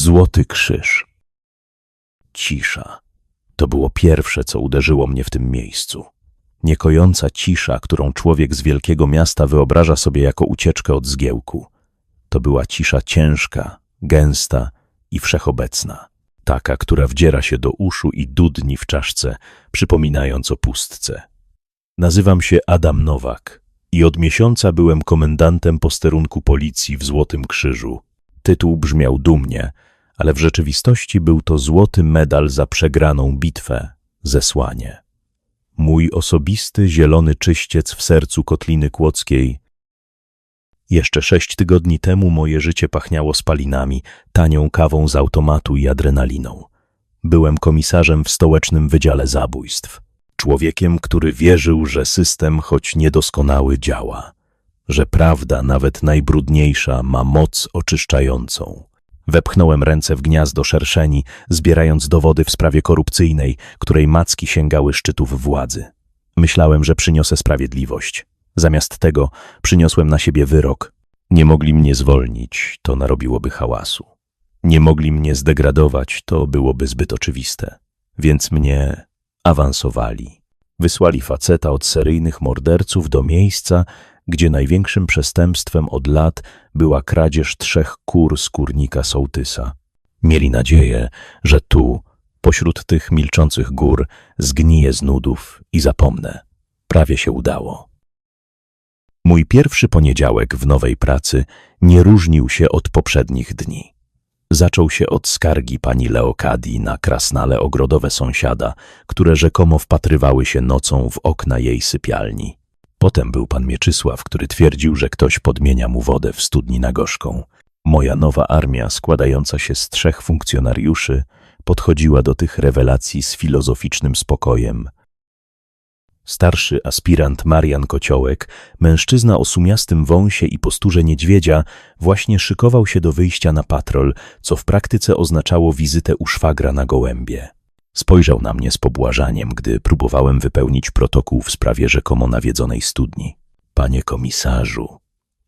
Złoty krzyż. Cisza. To było pierwsze, co uderzyło mnie w tym miejscu. Niekojąca cisza, którą człowiek z wielkiego miasta wyobraża sobie jako ucieczkę od zgiełku. To była cisza ciężka, gęsta i wszechobecna. Taka, która wdziera się do uszu i dudni w czaszce, przypominając o pustce. Nazywam się Adam Nowak i od miesiąca byłem komendantem posterunku policji w Złotym Krzyżu. Tytuł brzmiał dumnie, ale w rzeczywistości był to złoty medal za przegraną bitwę, zesłanie. Mój osobisty zielony czyściec w sercu Kotliny Kłodzkiej. Jeszcze sześć tygodni temu moje życie pachniało spalinami, tanią kawą z automatu i adrenaliną. Byłem komisarzem w stołecznym Wydziale Zabójstw. Człowiekiem, który wierzył, że system, choć niedoskonały, działa. Że prawda, nawet najbrudniejsza, ma moc oczyszczającą. Wepchnąłem ręce w gniazdo szerszeni, zbierając dowody w sprawie korupcyjnej, której macki sięgały szczytów władzy. Myślałem, że przyniosę sprawiedliwość. Zamiast tego przyniosłem na siebie wyrok. Nie mogli mnie zwolnić, to narobiłoby hałasu. Nie mogli mnie zdegradować, to byłoby zbyt oczywiste. Więc mnie awansowali. Wysłali faceta od seryjnych morderców do miejsca, gdzie największym przestępstwem od lat była kradzież trzech kur z kurnika sołtysa. Mieli nadzieję, że tu, pośród tych milczących gór, zgniję z nudów i zapomnę. Prawie się udało. Mój pierwszy poniedziałek w nowej pracy nie różnił się od poprzednich dni. Zaczął się od skargi pani Leokadii na krasnale ogrodowe sąsiada, które rzekomo wpatrywały się nocą w okna jej sypialni. Potem był pan Mieczysław, który twierdził, że ktoś podmienia mu wodę w studni na gorzką. Moja nowa armia, składająca się z trzech funkcjonariuszy, podchodziła do tych rewelacji z filozoficznym spokojem. Starszy aspirant Marian Kociołek, mężczyzna o sumiastym wąsie i posturze niedźwiedzia, właśnie szykował się do wyjścia na patrol, co w praktyce oznaczało wizytę u szwagra na gołębie. Spojrzał na mnie z pobłażaniem, gdy próbowałem wypełnić protokół w sprawie rzekomo nawiedzonej studni. Panie komisarzu,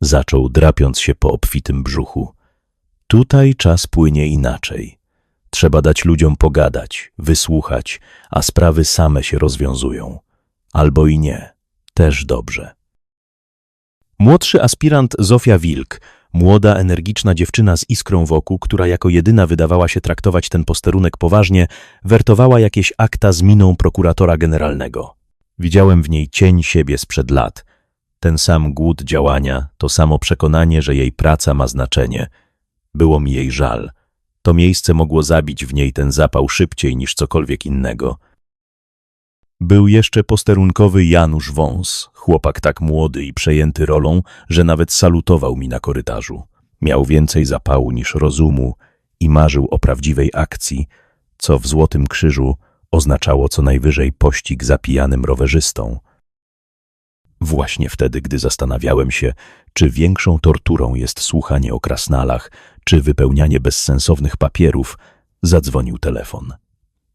zaczął drapiąc się po obfitym brzuchu. Tutaj czas płynie inaczej. Trzeba dać ludziom pogadać, wysłuchać, a sprawy same się rozwiązują. Albo i nie. Też dobrze. Młodszy aspirant Zofia Wilk, młoda, energiczna dziewczyna z iskrą wokół, która jako jedyna wydawała się traktować ten posterunek poważnie, wertowała jakieś akta z miną prokuratora generalnego. Widziałem w niej cień siebie sprzed lat. Ten sam głód działania, to samo przekonanie, że jej praca ma znaczenie. Było mi jej żal. To miejsce mogło zabić w niej ten zapał szybciej niż cokolwiek innego. Był jeszcze posterunkowy Janusz Wąs, chłopak tak młody i przejęty rolą, że nawet salutował mi na korytarzu. Miał więcej zapału niż rozumu i marzył o prawdziwej akcji, co w Złotym Krzyżu oznaczało co najwyżej pościg za pijanym rowerzystą. Właśnie wtedy, gdy zastanawiałem się, czy większą torturą jest słuchanie o krasnalach, czy wypełnianie bezsensownych papierów, zadzwonił telefon.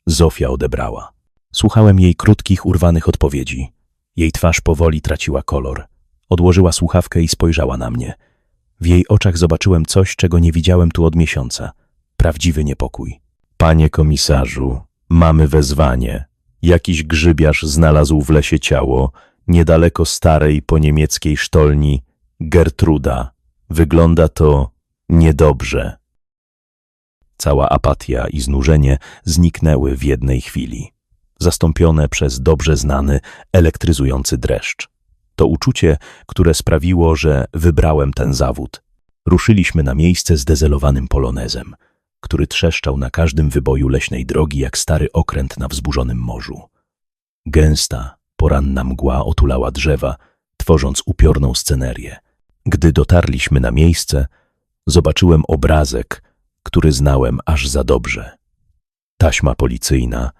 Zofia odebrała. Słuchałem jej krótkich, urwanych odpowiedzi. Jej twarz powoli traciła kolor. Odłożyła słuchawkę i spojrzała na mnie. W jej oczach zobaczyłem coś, czego nie widziałem tu od miesiąca. Prawdziwy niepokój. Panie komisarzu, mamy wezwanie. Jakiś grzybiarz znalazł w lesie ciało, niedaleko starej po niemieckiej sztolni Gertruda. Wygląda to niedobrze. Cała apatia i znużenie zniknęły w jednej chwili zastąpione przez dobrze znany, elektryzujący dreszcz. To uczucie, które sprawiło, że wybrałem ten zawód. Ruszyliśmy na miejsce zdezelowanym polonezem, który trzeszczał na każdym wyboju leśnej drogi jak stary okręt na wzburzonym morzu. Gęsta, poranna mgła otulała drzewa, tworząc upiorną scenerię. Gdy dotarliśmy na miejsce, zobaczyłem obrazek, który znałem aż za dobrze. Taśma policyjna,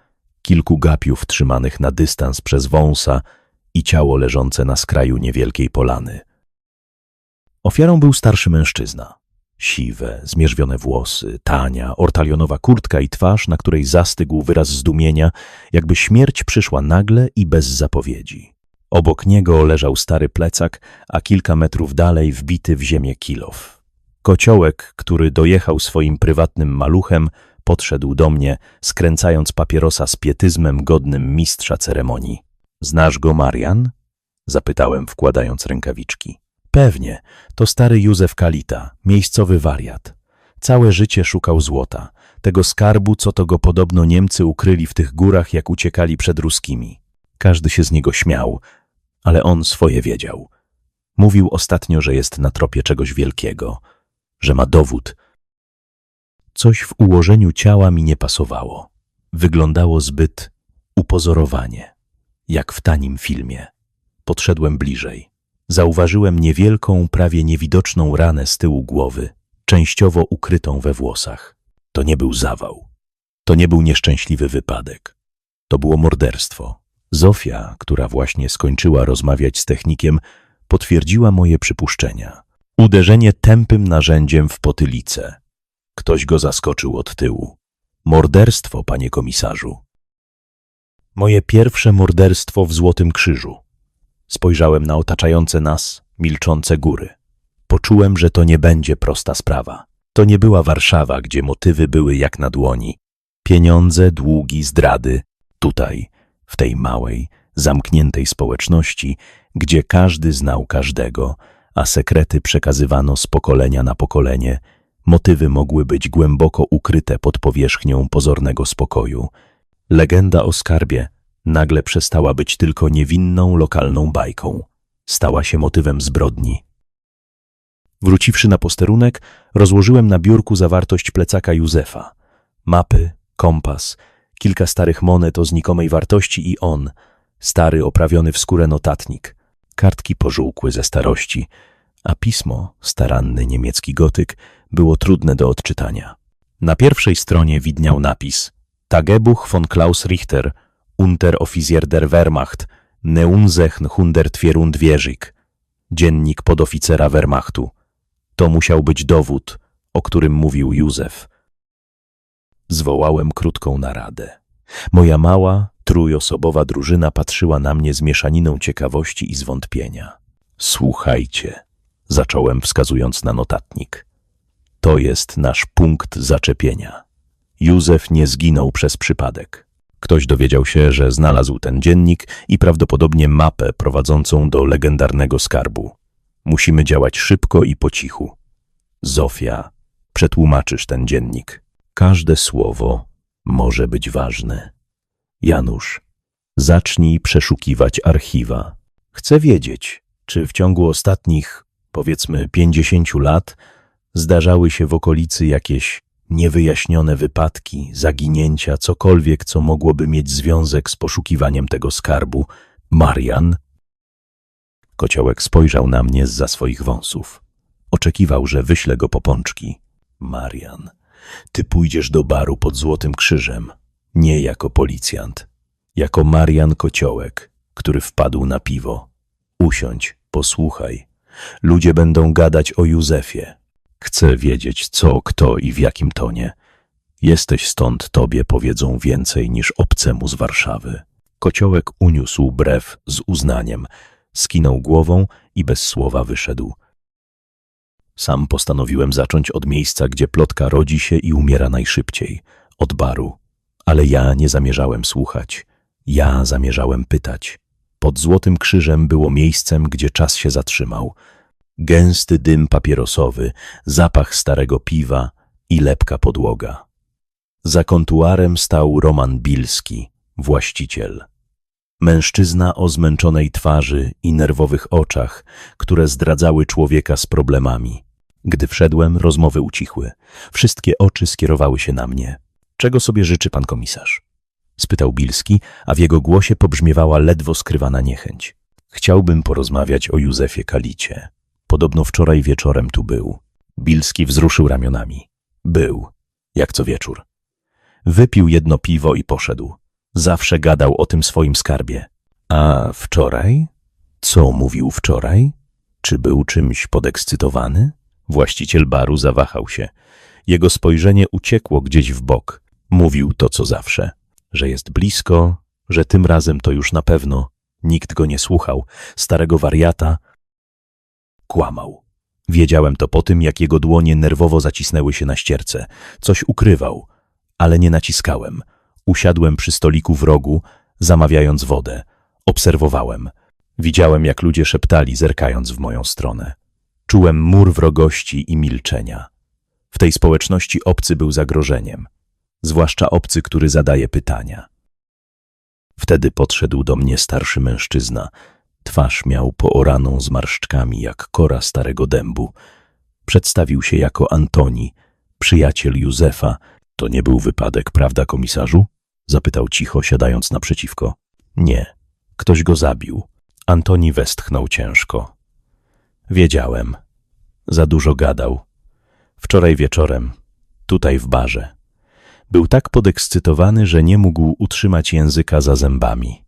kilku gapiów trzymanych na dystans przez wąsa i ciało leżące na skraju niewielkiej polany. Ofiarą był starszy mężczyzna. Siwe, zmierzwione włosy, tania, ortalionowa kurtka i twarz, na której zastygł wyraz zdumienia, jakby śmierć przyszła nagle i bez zapowiedzi. Obok niego leżał stary plecak, a kilka metrów dalej wbity w ziemię kilof. Kociołek, który dojechał swoim prywatnym maluchem, podszedł do mnie, skręcając papierosa z pietyzmem godnym mistrza ceremonii. Znasz go, Marian? Zapytałem, wkładając rękawiczki. Pewnie, to stary Józef Kalita, miejscowy wariat. Całe życie szukał złota, tego skarbu, co to go podobno Niemcy ukryli w tych górach, jak uciekali przed ruskimi. Każdy się z niego śmiał, ale on swoje wiedział. Mówił ostatnio, że jest na tropie czegoś wielkiego, że ma dowód. Coś w ułożeniu ciała mi nie pasowało. Wyglądało zbyt upozorowanie, jak w tanim filmie. Podszedłem bliżej. Zauważyłem niewielką, prawie niewidoczną ranę z tyłu głowy, częściowo ukrytą we włosach. To nie był zawał. To nie był nieszczęśliwy wypadek. To było morderstwo. Zofia, która właśnie skończyła rozmawiać z technikiem, potwierdziła moje przypuszczenia. Uderzenie tępym narzędziem w potylicę. Ktoś go zaskoczył od tyłu. Morderstwo, panie komisarzu. Moje pierwsze morderstwo w Złotym Krzyżu. Spojrzałem na otaczające nas, milczące góry. Poczułem, że to nie będzie prosta sprawa. To nie była Warszawa, gdzie motywy były jak na dłoni. Pieniądze, długi, zdrady. Tutaj, w tej małej, zamkniętej społeczności, gdzie każdy znał każdego, a sekrety przekazywano z pokolenia na pokolenie, motywy mogły być głęboko ukryte pod powierzchnią pozornego spokoju. Legenda o skarbie nagle przestała być tylko niewinną lokalną bajką. Stała się motywem zbrodni. Wróciwszy na posterunek, rozłożyłem na biurku zawartość plecaka Józefa. Mapy, kompas, kilka starych monet o znikomej wartości i on, stary oprawiony w skórę notatnik. Kartki pożółkły ze starości, a pismo, staranny niemiecki gotyk, było trudne do odczytania. Na pierwszej stronie widniał napis Tagebuch von Klaus Richter, Unteroffizier der Wehrmacht, Neunzechn Hundertvierundwierzig, dziennik podoficera Wehrmachtu. To musiał być dowód, o którym mówił Józef. Zwołałem krótką naradę. Moja mała, trójosobowa drużyna patrzyła na mnie z mieszaniną ciekawości i zwątpienia. Słuchajcie, zacząłem wskazując na notatnik. To jest nasz punkt zaczepienia. Józef nie zginął przez przypadek. Ktoś dowiedział się, że znalazł ten dziennik i prawdopodobnie mapę prowadzącą do legendarnego skarbu. Musimy działać szybko i po cichu. Zofia, przetłumaczysz ten dziennik. Każde słowo może być ważne. Janusz, zacznij przeszukiwać archiwa. Chcę wiedzieć, czy w ciągu ostatnich, powiedzmy, pięćdziesięciu lat zdarzały się w okolicy jakieś niewyjaśnione wypadki, zaginięcia, cokolwiek, co mogłoby mieć związek z poszukiwaniem tego skarbu. Marian? Kociołek spojrzał na mnie z swoich wąsów. Oczekiwał, że wyślę go po pączki. Marian, ty pójdziesz do baru pod Złotym Krzyżem, nie jako policjant, jako Marian Kociołek, który wpadł na piwo. Usiądź, posłuchaj. Ludzie będą gadać o Józefie. Chcę wiedzieć, co, kto i w jakim tonie. Jesteś stąd, tobie powiedzą więcej niż obcemu z Warszawy. Kociołek uniósł brew z uznaniem, skinął głową i bez słowa wyszedł. Sam postanowiłem zacząć od miejsca, gdzie plotka rodzi się i umiera najszybciej, od baru. Ale ja nie zamierzałem słuchać. Ja zamierzałem pytać. Pod Złotym Krzyżem było miejscem, gdzie czas się zatrzymał. Gęsty dym papierosowy, zapach starego piwa i lepka podłoga. Za kontuarem stał Roman Bilski, właściciel. Mężczyzna o zmęczonej twarzy i nerwowych oczach, które zdradzały człowieka z problemami. Gdy wszedłem, rozmowy ucichły. Wszystkie oczy skierowały się na mnie. Czego sobie życzy pan komisarz? Spytał Bilski, a w jego głosie pobrzmiewała ledwo skrywana niechęć. Chciałbym porozmawiać o Józefie Kalicie. Podobno wczoraj wieczorem tu był. Bilski wzruszył ramionami. Był, jak co wieczór. Wypił jedno piwo i poszedł. Zawsze gadał o tym swoim skarbie. A wczoraj? Co mówił wczoraj? Czy był czymś podekscytowany? Właściciel baru zawahał się. Jego spojrzenie uciekło gdzieś w bok. Mówił to, co zawsze. Że jest blisko, że tym razem to już na pewno. Nikt go nie słuchał. Starego wariata. Kłamał. Wiedziałem to po tym, jak jego dłonie nerwowo zacisnęły się na ścierce. Coś ukrywał, ale nie naciskałem. Usiadłem przy stoliku w rogu, zamawiając wodę. Obserwowałem. Widziałem, jak ludzie szeptali, zerkając w moją stronę. Czułem mur wrogości i milczenia. W tej społeczności obcy był zagrożeniem, zwłaszcza obcy, który zadaje pytania. Wtedy podszedł do mnie starszy mężczyzna. Twarz miał pooraną zmarszczkami jak kora starego dębu. Przedstawił się jako Antoni, przyjaciel Józefa. To nie był wypadek, prawda, komisarzu? Zapytał cicho, siadając naprzeciwko. Nie, ktoś go zabił. Antoni westchnął ciężko. Wiedziałem. Za dużo gadał. Wczoraj wieczorem, tutaj w barze. Był tak podekscytowany, że nie mógł utrzymać języka za zębami.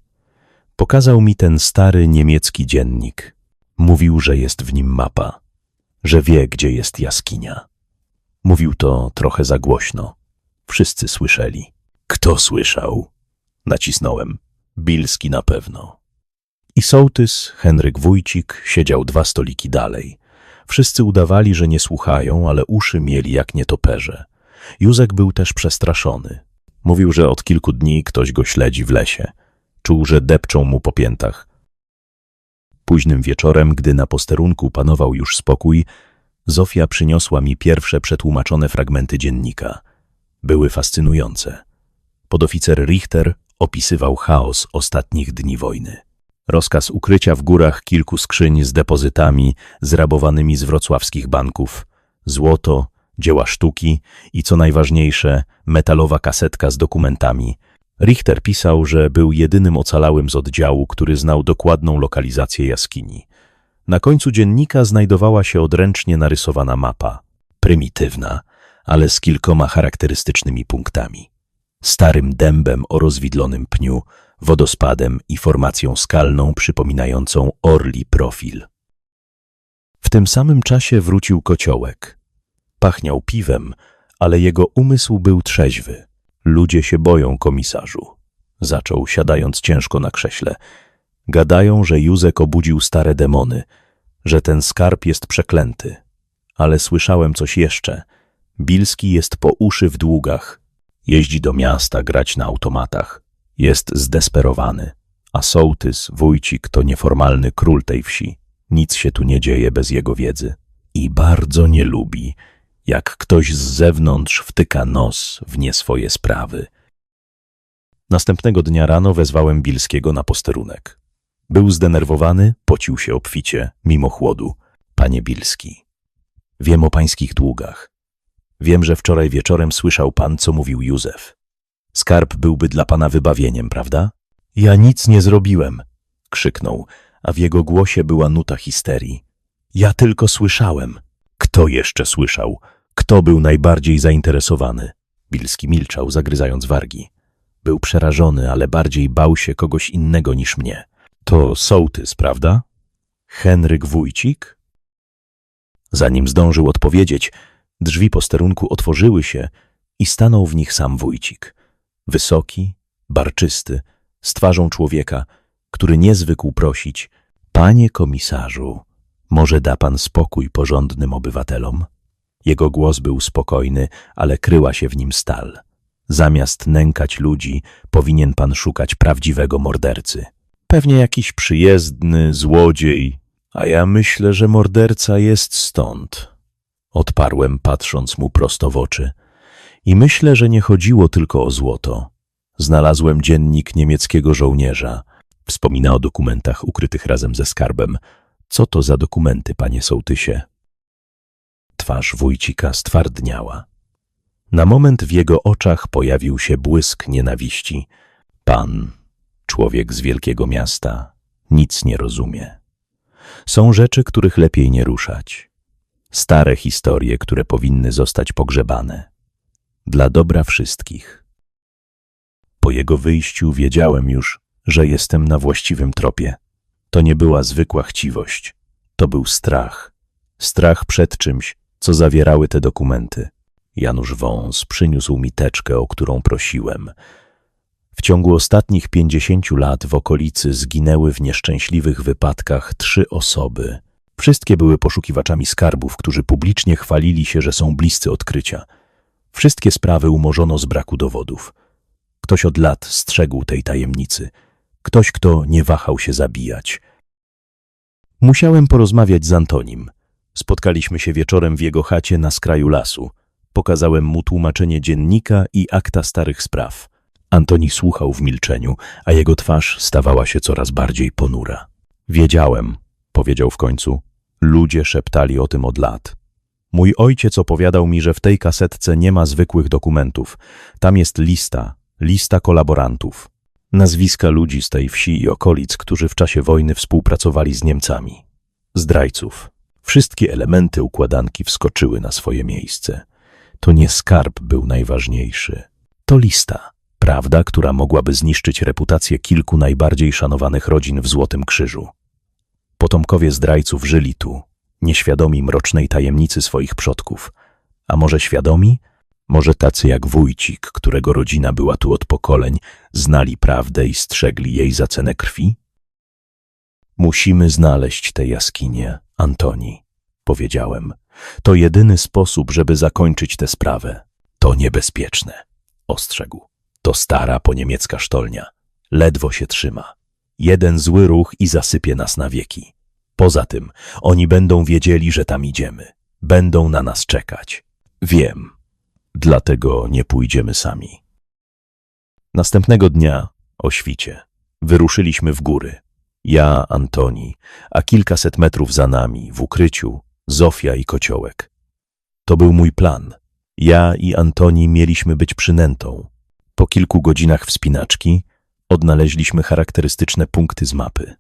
Pokazał mi ten stary niemiecki dziennik. Mówił, że jest w nim mapa, że wie, gdzie jest jaskinia. Mówił to trochę za głośno. Wszyscy słyszeli. Kto słyszał? Nacisnąłem. Bilski na pewno. I sołtys, Henryk Wójcik, siedział dwa stoliki dalej. Wszyscy udawali, że nie słuchają, ale uszy mieli jak nietoperze. Józek był też przestraszony. Mówił, że od kilku dni ktoś go śledzi w lesie. Czuł, że depczą mu po piętach. Późnym wieczorem, gdy na posterunku panował już spokój, Zofia przyniosła mi pierwsze przetłumaczone fragmenty dziennika. Były fascynujące. Podoficer Richter opisywał chaos ostatnich dni wojny. Rozkaz ukrycia w górach kilku skrzyń z depozytami zrabowanymi z wrocławskich banków, złoto, dzieła sztuki i co najważniejsze, metalowa kasetka z dokumentami. Richter pisał, że był jedynym ocalałym z oddziału, który znał dokładną lokalizację jaskini. Na końcu dziennika znajdowała się odręcznie narysowana mapa. Prymitywna, ale z kilkoma charakterystycznymi punktami. Starym dębem o rozwidlonym pniu, wodospadem i formacją skalną przypominającą orli profil. W tym samym czasie wrócił kociołek. Pachniał piwem, ale jego umysł był trzeźwy. Ludzie się boją, komisarzu. Zaczął, siadając ciężko na krześle. Gadają, że Józek obudził stare demony, że ten skarb jest przeklęty. Ale słyszałem coś jeszcze. Bilski jest po uszy w długach. Jeździ do miasta grać na automatach. Jest zdesperowany. A sołtys, wójcik to nieformalny król tej wsi. Nic się tu nie dzieje bez jego wiedzy. I bardzo nie lubi, jak ktoś z zewnątrz wtyka nos w nie swoje sprawy. Następnego dnia rano wezwałem Bilskiego na posterunek. Był zdenerwowany, pocił się obficie, mimo chłodu. Panie Bilski, wiem o pańskich długach. Wiem, że wczoraj wieczorem słyszał pan, co mówił Józef. Skarb byłby dla pana wybawieniem, prawda? Ja nic nie zrobiłem, krzyknął, a w jego głosie była nuta histerii. Ja tylko słyszałem. Kto jeszcze słyszał? Kto był najbardziej zainteresowany? Bilski milczał, zagryzając wargi. Był przerażony, ale bardziej bał się kogoś innego niż mnie. To sołtys, prawda? Henryk Wójcik? Zanim zdążył odpowiedzieć, drzwi posterunku otworzyły się i stanął w nich sam Wójcik. Wysoki, barczysty, z twarzą człowieka, który nie zwykł prosić, Panie komisarzu, może da pan spokój porządnym obywatelom? Jego głos był spokojny, ale kryła się w nim stal. Zamiast nękać ludzi, powinien pan szukać prawdziwego mordercy. Pewnie jakiś przyjezdny złodziej, a ja myślę, że morderca jest stąd. Odparłem, patrząc mu prosto w oczy. I myślę, że nie chodziło tylko o złoto. Znalazłem dziennik niemieckiego żołnierza. Wspomina o dokumentach ukrytych razem ze skarbem. Co to za dokumenty, panie sołtysie? Twarz wójcika stwardniała. Na moment w jego oczach pojawił się błysk nienawiści. Pan, człowiek z wielkiego miasta, nic nie rozumie. Są rzeczy, których lepiej nie ruszać. Stare historie, które powinny zostać pogrzebane. Dla dobra wszystkich. Po jego wyjściu wiedziałem już, że jestem na właściwym tropie. To nie była zwykła chciwość. To był strach. Strach przed czymś, co zawierały te dokumenty. Janusz Wąs przyniósł mi teczkę, o którą prosiłem. W ciągu ostatnich pięćdziesięciu lat w okolicy zginęły w nieszczęśliwych wypadkach trzy osoby. Wszystkie były poszukiwaczami skarbów, którzy publicznie chwalili się, że są bliscy odkrycia. Wszystkie sprawy umorzono z braku dowodów. Ktoś od lat strzegł tej tajemnicy. Ktoś, kto nie wahał się zabijać. Musiałem porozmawiać z Antonim. Spotkaliśmy się wieczorem w jego chacie na skraju lasu. Pokazałem mu tłumaczenie dziennika i akta starych spraw. Antoni słuchał w milczeniu, a jego twarz stawała się coraz bardziej ponura. Wiedziałem, powiedział w końcu. Ludzie szeptali o tym od lat. Mój ojciec opowiadał mi, że w tej kasetce nie ma zwykłych dokumentów. Tam jest lista, lista kolaborantów. Nazwiska ludzi z tej wsi i okolic, którzy w czasie wojny współpracowali z Niemcami. Zdrajców. Wszystkie elementy układanki wskoczyły na swoje miejsce. To nie skarb był najważniejszy. To lista. Prawda, która mogłaby zniszczyć reputację kilku najbardziej szanowanych rodzin w Złotym Krzyżu. Potomkowie zdrajców żyli tu, nieświadomi mrocznej tajemnicy swoich przodków. A może świadomi? Może tacy jak wójcik, którego rodzina była tu od pokoleń, znali prawdę i strzegli jej za cenę krwi? Musimy znaleźć tę jaskinię, Antoni, powiedziałem. To jedyny sposób, żeby zakończyć tę sprawę. To niebezpieczne, ostrzegł. To stara poniemiecka sztolnia. Ledwo się trzyma. Jeden zły ruch i zasypie nas na wieki. Poza tym, oni będą wiedzieli, że tam idziemy. Będą na nas czekać. Wiem. Dlatego nie pójdziemy sami. Następnego dnia, o świcie, wyruszyliśmy w góry. Ja, Antoni, a kilkaset metrów za nami, w ukryciu, Zofia i Kociołek. To był mój plan. Ja i Antoni mieliśmy być przynętą. Po kilku godzinach wspinaczki odnaleźliśmy charakterystyczne punkty z mapy.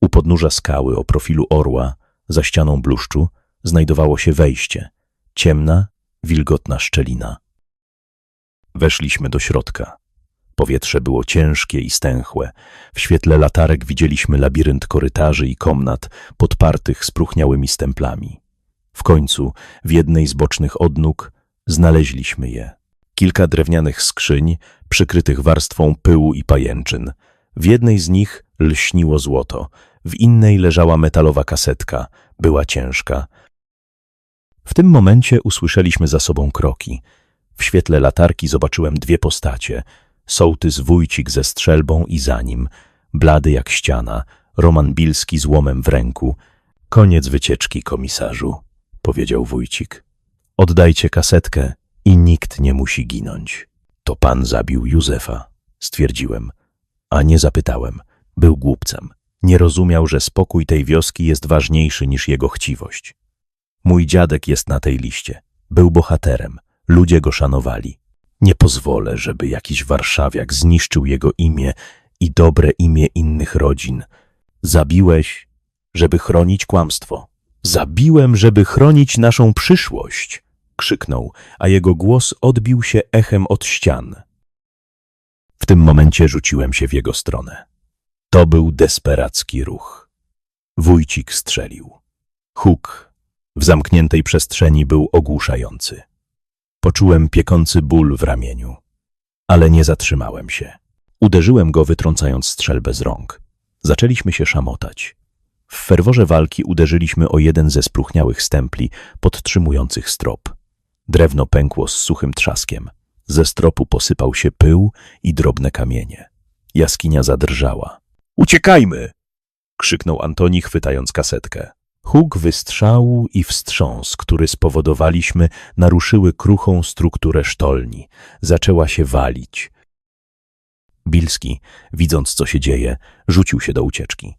U podnóża skały o profilu orła, za ścianą bluszczu, znajdowało się wejście. Ciemna, wilgotna szczelina. Weszliśmy do środka. Powietrze było ciężkie i stęchłe. W świetle latarek widzieliśmy labirynt korytarzy i komnat podpartych spróchniałymi stemplami. W końcu, w jednej z bocznych odnóg, znaleźliśmy je. Kilka drewnianych skrzyń, przykrytych warstwą pyłu i pajęczyn. W jednej z nich lśniło złoto, w innej leżała metalowa kasetka, była ciężka. W tym momencie usłyszeliśmy za sobą kroki. W świetle latarki zobaczyłem dwie postacie. Sołtys Wójcik ze strzelbą i za nim, blady jak ściana, Roman Bilski z łomem w ręku. Koniec wycieczki, komisarzu, powiedział Wójcik. Oddajcie kasetkę i nikt nie musi ginąć. To pan zabił Józefa, stwierdziłem, a nie zapytałem. Był głupcem. Nie rozumiał, że spokój tej wioski jest ważniejszy niż jego chciwość. Mój dziadek jest na tej liście. Był bohaterem. Ludzie go szanowali. Nie pozwolę, żeby jakiś warszawiak zniszczył jego imię i dobre imię innych rodzin. Zabiłeś, żeby chronić kłamstwo. Zabiłem, żeby chronić naszą przyszłość, krzyknął, a jego głos odbił się echem od ścian. W tym momencie rzuciłem się w jego stronę. To był desperacki ruch. Wójcik strzelił. Huk w zamkniętej przestrzeni był ogłuszający. Poczułem piekący ból w ramieniu, ale nie zatrzymałem się. Uderzyłem go, wytrącając strzelbę z rąk. Zaczęliśmy się szamotać. W ferworze walki uderzyliśmy o jeden ze spróchniałych stempli podtrzymujących strop. Drewno pękło z suchym trzaskiem. Ze stropu posypał się pył i drobne kamienie. Jaskinia zadrżała. Uciekajmy! krzyknął Antoni, chwytając kasetkę. Huk wystrzału i wstrząs, który spowodowaliśmy, naruszyły kruchą strukturę sztolni. Zaczęła się walić. Bilski, widząc co się dzieje, rzucił się do ucieczki.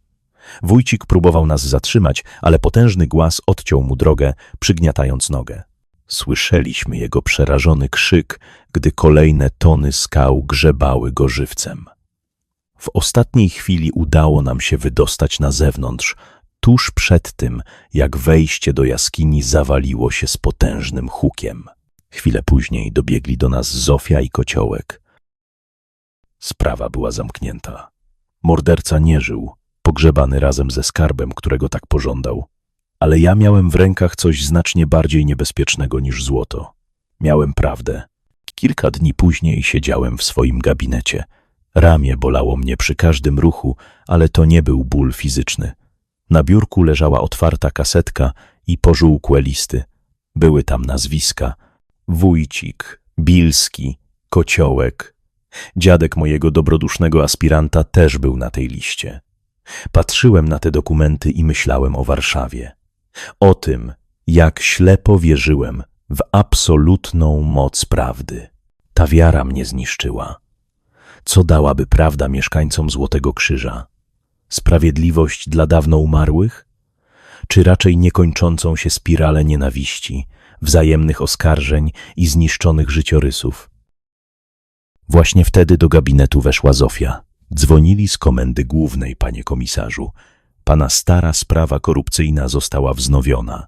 Wójcik próbował nas zatrzymać, ale potężny głaz odciął mu drogę, przygniatając nogę. Słyszeliśmy jego przerażony krzyk, gdy kolejne tony skał grzebały go żywcem. W ostatniej chwili udało nam się wydostać na zewnątrz, tuż przed tym, jak wejście do jaskini zawaliło się z potężnym hukiem. Chwilę później dobiegli do nas Zofia i Kociołek. Sprawa była zamknięta. Morderca nie żył, pogrzebany razem ze skarbem, którego tak pożądał. Ale ja miałem w rękach coś znacznie bardziej niebezpiecznego niż złoto. Miałem prawdę. Kilka dni później siedziałem w swoim gabinecie. Ramię bolało mnie przy każdym ruchu, ale to nie był ból fizyczny. Na biurku leżała otwarta kasetka i pożółkłe listy. Były tam nazwiska. Wójcik, Bilski, Kociołek. Dziadek mojego dobrodusznego aspiranta też był na tej liście. Patrzyłem na te dokumenty i myślałem o Warszawie. O tym, jak ślepo wierzyłem w absolutną moc prawdy. Ta wiara mnie zniszczyła. Co dałaby prawda mieszkańcom Złotego Krzyża? Sprawiedliwość dla dawno umarłych? Czy raczej niekończącą się spiralę nienawiści, wzajemnych oskarżeń i zniszczonych życiorysów? Właśnie wtedy do gabinetu weszła Zofia. Dzwonili z komendy głównej, panie komisarzu. Pana stara sprawa korupcyjna została wznowiona.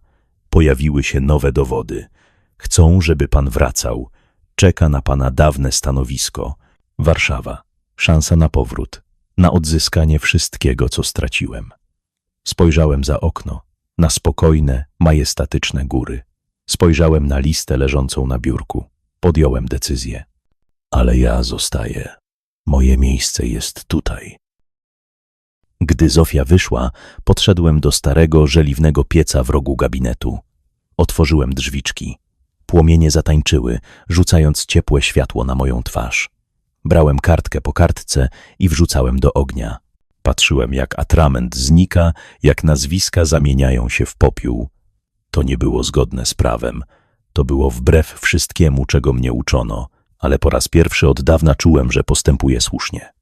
Pojawiły się nowe dowody. Chcą, żeby pan wracał. Czeka na pana dawne stanowisko. Warszawa. Szansa na powrót. Na odzyskanie wszystkiego, co straciłem. Spojrzałem za okno. Na spokojne, majestatyczne góry. Spojrzałem na listę leżącą na biurku. Podjąłem decyzję. Ale ja zostaję. Moje miejsce jest tutaj. Gdy Zofia wyszła, podszedłem do starego, żeliwnego pieca w rogu gabinetu. Otworzyłem drzwiczki. Płomienie zatańczyły, rzucając ciepłe światło na moją twarz. Brałem kartkę po kartce i wrzucałem do ognia. Patrzyłem, jak atrament znika, jak nazwiska zamieniają się w popiół. To nie było zgodne z prawem. To było wbrew wszystkiemu, czego mnie uczono, ale po raz pierwszy od dawna czułem, że postępuję słusznie.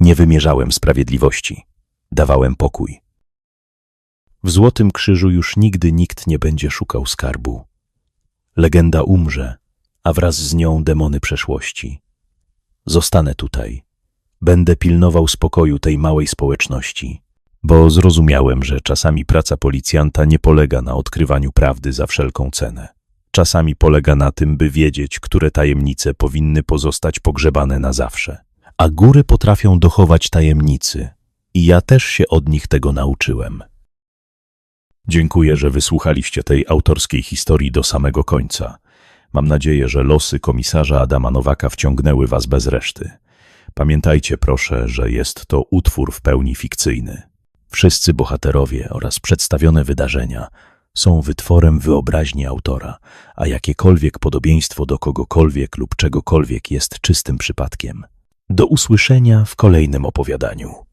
Nie wymierzałem sprawiedliwości. Dawałem pokój. W Złotym Krzyżu już nigdy nikt nie będzie szukał skarbu. Legenda umrze, a wraz z nią demony przeszłości. Zostanę tutaj. Będę pilnował spokoju tej małej społeczności, bo zrozumiałem, że czasami praca policjanta nie polega na odkrywaniu prawdy za wszelką cenę. Czasami polega na tym, by wiedzieć, które tajemnice powinny pozostać pogrzebane na zawsze. A góry potrafią dochować tajemnicy. I ja też się od nich tego nauczyłem. Dziękuję, że wysłuchaliście tej autorskiej historii do samego końca. Mam nadzieję, że losy komisarza Adama Nowaka wciągnęły was bez reszty. Pamiętajcie proszę, że jest to utwór w pełni fikcyjny. Wszyscy bohaterowie oraz przedstawione wydarzenia są wytworem wyobraźni autora, a jakiekolwiek podobieństwo do kogokolwiek lub czegokolwiek jest czystym przypadkiem. Do usłyszenia w kolejnym opowiadaniu.